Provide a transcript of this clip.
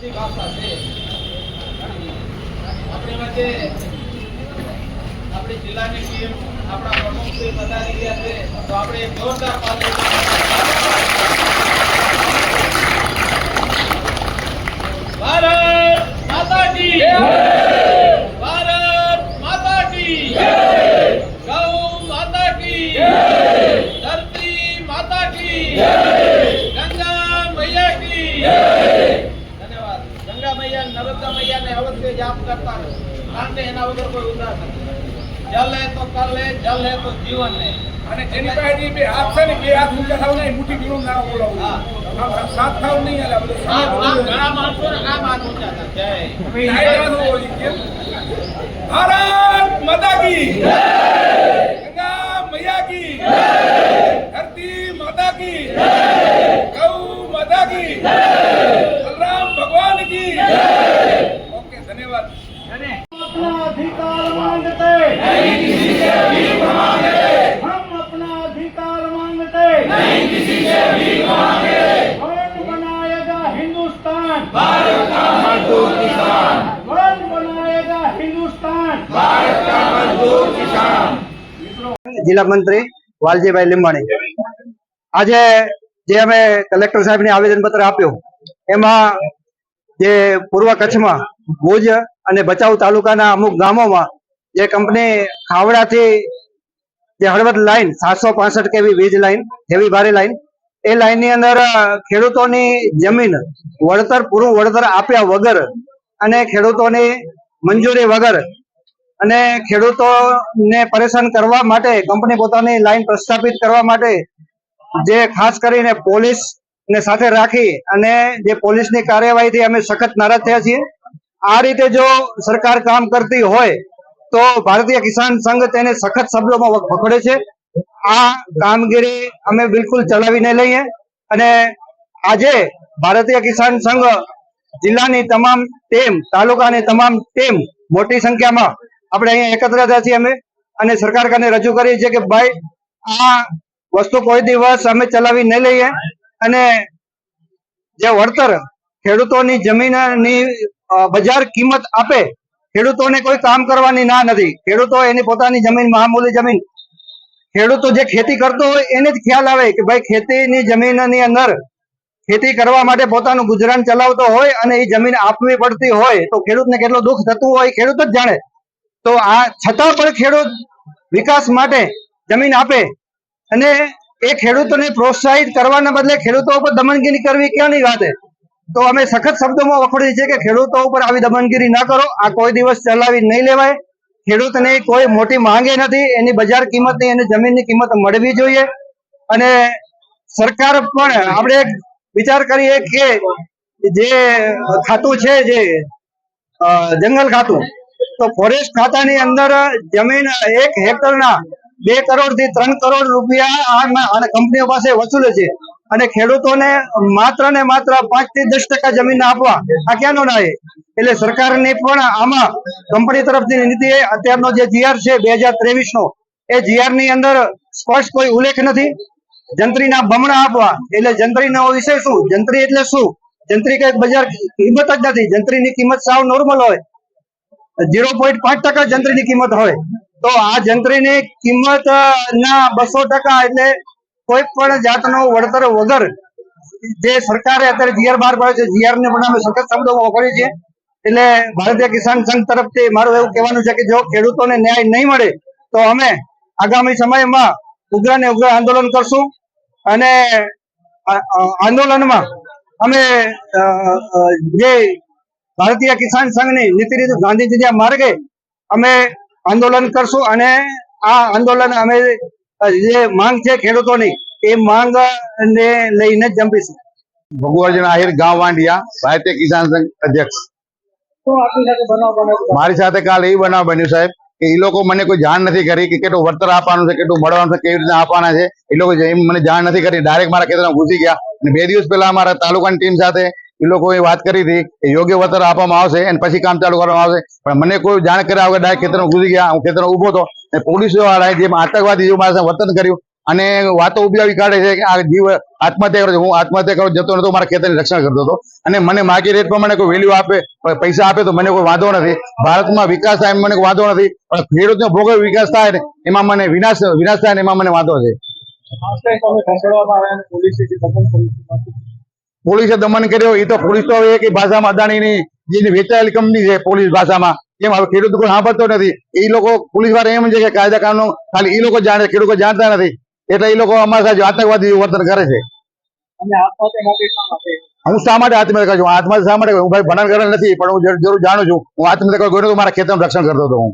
બધી ભાષા છે. આપણી વચ્ચે આપણી જિલ્લાની ટીમ, આપણા પ્રમુખ શ્રી પધારી રહ્યા છે. તો આપણે જોરદાર તાળી ભારત માતા કી ભારત માતાકી ગૌ માતા કી ધરતી માતા કી ગંગા મૈયા કી ધન્યવાદ નર્મદા મૈયાને અવશ્ય જાપ કરતા રહો. કારણ કે એના વગર કોઈ નથી જલ હે તો કર લે જલ હે તો જીવન હે અને જેની પાસેથી બે હાથ છે ને બે હાથ ઊંચા થાવ નહીં મુઠ્ઠી ગીરું ના બોલાવું સાત થાવ નહીં બધું સાત ઘણા માણસો ને આ વાત ઊંચા થાય. જય. ડાયરા બોલી કેમ? ભારત માતા કી ગંગા મૈયા કી ધરતી માતા કી ગૌ માતા કી બલરામ ભગવાન કી ઓકે ધન્યવાદ अपना अधिकार मांगते नहीं किसी से भीख मांगते हम अपना अधिकार मांगते नहीं किसी से भीख मांगते कौन बनाएगा हिंदुस्तान भारत का मजदूर किसान कौन बनाएगा हिंदुस्तान भारत का मजदूर किसान જિલ્લા મંત્રી વાલજીભાઈ લીંબાણી આજે જે અમે કલેક્ટર સાહેબને આવેદનપત્ર આપ્યું એમાં જે પૂર્વ કચ્છમાં ભુજ અને ભચાઉ તાલુકાના અમુક ગામોમાં જે કંપની ખાવડાથી જે હળવદ લાઈન, સાતસો પાસઠ કેવી વીજ લાઈન હેવી ભારે લાઈન, એ લાઈનની અંદર ખેડૂતોની જમીન વળતર, પૂરું વળતર આપ્યા વગર અને ખેડૂતોની મંજૂરી વગર અને ખેડૂતોને પરેશાન કરવા માટે, કંપની પોતાની લાઈન પ્રસ્થાપિત કરવા માટે જે ખાસ કરીને પોલીસ ને સાથે રાખી અને જે પોલીસની કાર્યવાહીથી અમે સખત નારાજ થયા છીએ. આ રીતે જો સરકાર કામ કરતી હોય તો ભારતીય કિસાન સંઘ તેને સખત શબ્દોમાં વખ- વખોડે છે. આ કામગીરી અમે બિલકુલ ચલાવી નહીં લઈએ અને આજે ભારતીય કિસાન સંઘ જિલ્લાની તમામ ટીમ, તાલુકાની તમામ ટીમ મોટી સંખ્યામાં આપણે અહીંયા એકત્ર થયા છીએ અમે અને સરકાર કને રજૂ કરીએ છીએ કે ભાઈ, આ વસ્તુ કોઈ દિવસ અમે ચલાવી નહીં લઈએ અને જે વળતર ખેડૂતોની જમીનની બજાર કિંમત આપે, ખેડૂતોને કોઈ કામ કરવાની ના નથી. ખેડૂતો એની પોતાની જમીન મામૂલી જમીન. ખેડૂતો જે ખેતી કરતો હોય એને જ ખ્યાલ આવે કે ભાઈ ખેતીની જમીનની અંદર ખેતી કરવા માટે પોતાનું ગુજરાન ચલાવતો હોય અને એ જમીન આપવી પડતી હોય, તો ખેડૂતને કેટલું દુઃખ થતું હોય ખેડૂત જ જાણે. તો આ છતાં પણ ખેડૂત વિકાસ માટે જમીન આપે અને એ ખેડૂતોને પ્રોત્સાહિત કરવાના બદલે ખેડૂતો ઉપર દમનગીરી કરવી ક્યાંની વાત છે? તો અમે સખત શબ્દોમાં વખોડીએ છીએ કે ખેડૂતો ઉપર આવી દમનગીરી ના કરો. આ કોઈ દિવસ ચલાવી નહીં લેવાય. ખેડૂતને કોઈ મોટી માંગે નથી. એની બજાર કિંમતની એની જમીનની કિંમત મળવી જોઈએ. અને સરકાર પણ આપણે વિચાર કરીએ કે જે ખાતું છે જે જંગલ ખાતું, તો ફોરેસ્ટ ખાતાની અંદર જમીન એક હેક્ટરના બે કરોડથી ત્રણ કરોડ રૂપિયા આ- કંપનીઓ પાસે વસૂલે છે. અને ખેડૂતોને માત્ર ને માત્ર પાંચથી દસ ટકા જમીન આપવા આ ક્યાંનો ન્યાય? એટલે સરકારની પણ આમાં કંપની તરફથી નીતિ અત્યારનો જે જીઆર છે બે હજાર નો એ જીઆરની અંદર સ્પષ્ટ કોઈ ઉલ્લેખ નથી. જંત્રીના બમણા આપવા. એટલે જંત્રીનો વિષય શું? જંત્રી એટલે શું? જંત્રી કઈ બજાર કિંમત જ નથી. જંત્રીની કિંમત સાવ નોર્મલ હોય. ઝીરો પોઈન્ટ પાંચ ટકા જંત્રીની કિંમત હોય. તો આ જંત્રીની કિંમત ના બસો ટકા એટલે કોઈ પણ જાતનો વળતર વગર જે સરકારે અત્યારે જીઆર બહાર પાડ્યો છે જીઆર ને પણ અમે સખત શબ્દોમાં વાપરીએ છીએ. એટલે ભારતીય કિસાન સંઘ તરફથી મારું એવું કહેવાનું છે કે જો ખેડૂતોને ન્યાય નહીં મળે, તો અમે આગામી સમયમાં ઉગ્ર ને ઉગ્ર આંદોલન કરશું અને આંદોલનમાં અમે જે ભારતીય કિસાન સંઘની નીતિ રીત ગાંધીજી માર્ગે અમે આંદોલન કરશું અને આ આંદોલન અમે, જે માંગ છે ખેડૂતોની એ માંગ ને લઈને જંપીશું. ભગુઅર્જુન આહિર ગામ વાંડિયા ભારતીય કિસાન સંઘ અધ્યક્ષ. મારી સાથે કાલ એ બનાવ બન્યું સાહેબ કે એ લોકો મને કોઈ જાણ નથી કરી કે કેટલું વળતર આપવાનું છે કેટલું મળવાનું છે કેવી રીતે આપવાના છે. એ લોકો એમ મને જાણ નથી કરી ડાયરેક્ટ મારા ખેતરમાં ઘૂસી ગયા. અને બે દિવસ પહેલા અમારા તાલુકાની ટીમ સાથે એ લોકોએ વાત કરી હતી કે યોગ્ય વળતર આપવામાં આવશે અને પછી કામ ચાલુ કરવામાં આવશે. પણ મને કોઈ જાણ કર્યા વગર ડાયરેક્ટ ખેતરમાં ઘૂસી ગયા. હું ખેતરમાં ઊભો હતો અને પોલીસ વાળાએ જે આતંકવાદી જેવું મારા સાથે વર્તન કર્યું અને વાતો ઊભી કાઢે છે કે આ જીવ આત્મહત્યા કરો હું આત્મહત્યા કરો જતો નતો, મારા ખેતરની રક્ષણ કરતો હતો. અને મને માગી રેટ પ્રમાણે કોઈ વેલ્યુ આપે પૈસા આપે તો મને કોઈ વાંધો નથી. ભારતમાં વિકાસ થાય મને કોઈ વાંધો નથી. પણ ખેડૂતનો ભોગવ વિકાસ થાય ને, એમાં મને વિનાશ વિનાશ થાય ને એમાં મને વાંધો છે પોલીસે દમન કર્યો. એ તો પોલીસ તો હવે એક ભાષામાં અદાણીની જેની વેચાયેલી કંપની છે પોલીસ ભાષામાં. એમ હવે ખેડૂત કોઈ સાંભળતો નથી. એ લોકો પોલીસવાળા એમ છે કે કાયદા કાનૂન ખાલી એ લોકો જાણે, ખેડૂતો જાણતા નથી. એટલે એ લોકો અમારા સાથે આતંકવાદી વર્તન કરે છે. હું શા માટે આત્મહત્યા કરું છું? આત્મહત્યા શા માટે હું ભાઈ ભણન કરેલ નથી પણ હું જરૂર જાણું છું. હું આત્મહત્યા કરું તો મારા ખેતરનું રક્ષણ કરતો હતો હું.